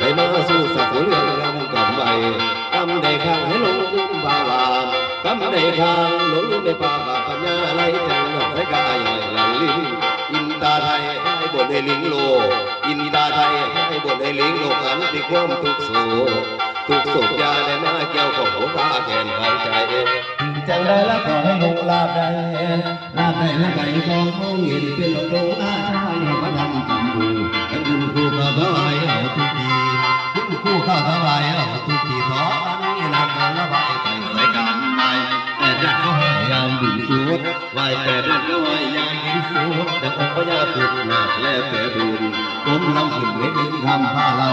ให้มาสู้สักเรื่องรำกับใบกำได้ข้างให้หลงลืมบาวากำได้ข้างหลงลืมในป่าบาปัญญาไหลจังหนักให้กายใหญ่หลังลิ้นอินตาไทยให้บทให้ลิงโล อินตาไทยให้บทให้ลิงโลกันที่ความทุกข์โศทุกโศกยาได้มาเกี่ยวของหัวข้าแขนข้างใจจังได้ละขอให้ลูกลาบได้ลาบได้ละไก่ทองมองเห็นเป็นหลงดงอาชายมา คุณครูก็ถวายเอาทุกทีขออันนี้นำมาละไหวไปใส่กันไปแต่ดักก็ให้ยามบินสูดไหวแต่ดักก็ไหวยามบินสูดแต่องค์พญาพุทธนาคและแปรบุญผมลำขึ้นในดินทำผ้าเรา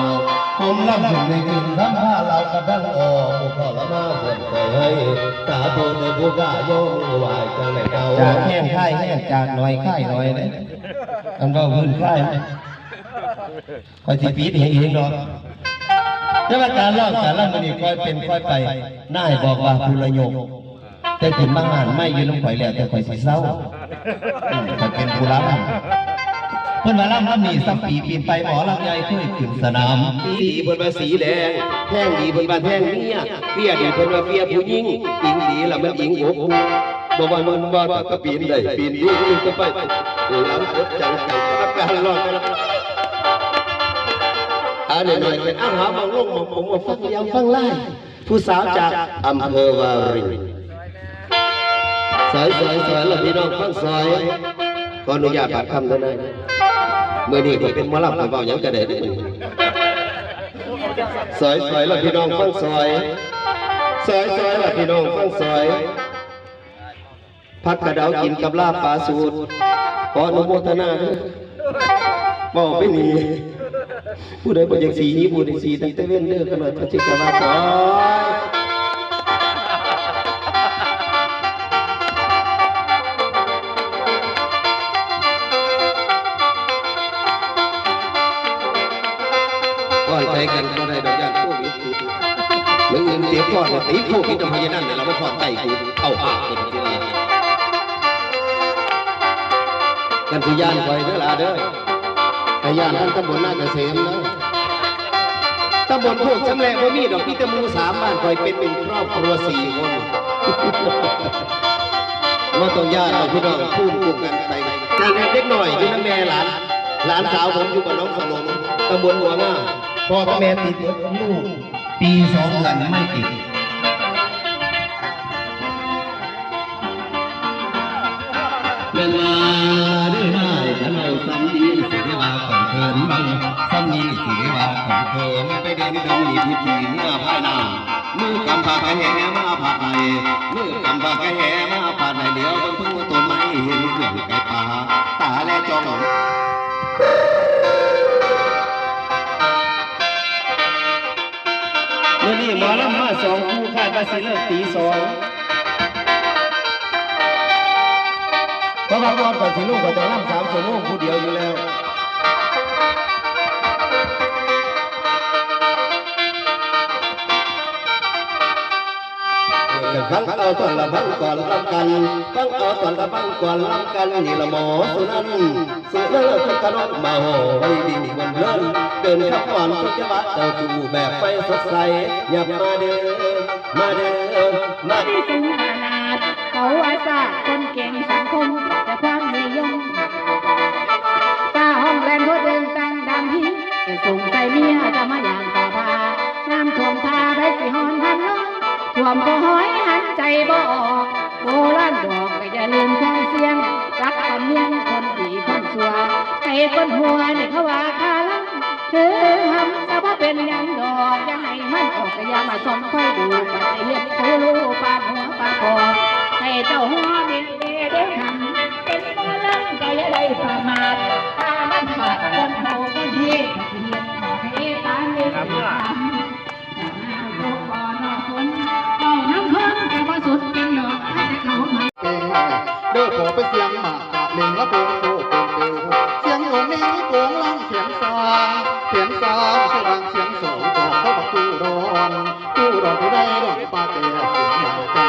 ผมลำขึ้นในดินทำผ้าเรากระดังออกผู้พ่อละมาเสนใจให้สาธุในผู้กล้าโยมมือไหวจังไหนเก่าจากแห้งค่ายแห้งจากหน่อยค่ายหน่อยเลยอันว่าพื้นค่ายคอยสิปีดเองเองเนาะ แต่ว่าการเล่าการเล่ามันนี่ค่อยเป็นค่อยไปนายบอกว่าภูระยกแต่ถึงบางอ่านไม่ยืนลงข่อยแล้วแต่ข่อยสิเศร้าอืมข่อยเป็นผู้รับเพิ่นว่าล่ำล่ำนี่สักปีปีนไปหมอลำใหญ่เคยขึ้นสนามดีเพิ่นว่าสีแดงแท่งดีเพิ่นว่าแท่งเมียเฟียดีเพิ่นว่าเฟียผู้หญิงอิงดีละมันอิงอกบ่ว่ามันว่าแต่ก็ปีนได้ปีนดีก็ไปหลังรถจังไก่อาการรอดไปแล้ว อันหน่อยๆเป็นอาหารบางโลกมองผมว่าฟังยาวฟังไล่ผู้สาวจากอำเภอวารินสอยสอยสอยแล้วพี่น้องฟังซอยขออนุญาตบาดคำเท่านั้นเมื่อนี้ผมเป็นหมอลำผมเบาหยังจะได้เด้อซอยซอยแล้วพี่น้องฟังซอยซอยซอยแล้วพี่น้องฟังซอยพักกระเดากินกับลาบปลาสูตรขออนุโมทนาเด้อบอกไม่มี ผู้ใดบ่อยากสีนี้ผู้ใดสีตั้งแต่เว้นเด้อขนาดพระจิกว่าซอก่อนใจกันก็ได้ดอกยานโควิดมืออื่นเสียก่อนตีโควิดทำไมยันนั่นเนี่ยเราไม่พอใจกูเอาปากคนที่นี่กันสุยานคอยเด้อล่ะเด้อ แต่ยานท่านตำบลนาเกษมเด้อตำบลพวกจำแลบ่มีดอกพี่ตะมูสามบ้านคอยเป็นเป็นครอบครัวสี่คนว่าต้องญาติเอาพี่น้องพูดพูดกันไปการเด็กหน่อยอยู่น้ำแม่หลาน หลานสาวผมอยู่กับน้องสลมตำบลหัวง่าพ่อกับแม่ติดเบิดลูกปีสองเดือนไม่ติดเวลาได้ได้ถ้าเราซ้ำดีสิได้ ว่าของเคินบังซ้ำดีสิได้ว่าของเคินไปเดินดงนี่ที่ทีเมื่อภายหน้ามือกำปากกระแหมาผัดไหนมือกำปากกระแหมาผัดไหนเดี๋ยวบนทุ่งต้นไม้เห็นเรื่องไก่ป่าตาและจองเมื่อนี้หมอลำมาสองคู่คาดว่าสิเลิกตีสองเพราะว่าก่อนก่อนสิลูกก็ต้องลำสามชั่วโมงผู้เดียวอยู่แล้ว ฟังเอาตอนละบังก่อนลำกันฟังเอาตอนละบังก่อนลำกันนี่ละหมอสุนันสุนันทุกกระนกมาโหไว้ดีวันเลินเดินขับก่อนทุกจังหวะเจ้าจูแบบไปสดใสหยับมาเด้อมาเด้อมาเด้อสูงขนาเขาอาสาคนเก่งสังคมแต่ความนิยมตาห้องแรมรถเดินตังดำหิแต่ส่ง บออกโบราณบอกก็อย่าลืมควางเสียง รักคนเมียงคนดีคนสัวให้คนหัวนี่เขาว่าคาลังเธอทำซะว่าเป็นยังดอกอยังให้มันออกก็อย่ามาส่องค่อยดู เด้อขอไปเสียงหมากกะเล่งละโปงโซเป็นเดียวเสียงองค์นี้โปงล่ำเสียงซางเสียงซางใช่ดังเสียงสองขอเข้าประตูร้อนตู้ร้อนที่ได้ดอนปลาเตะเสียงหมาจังดัง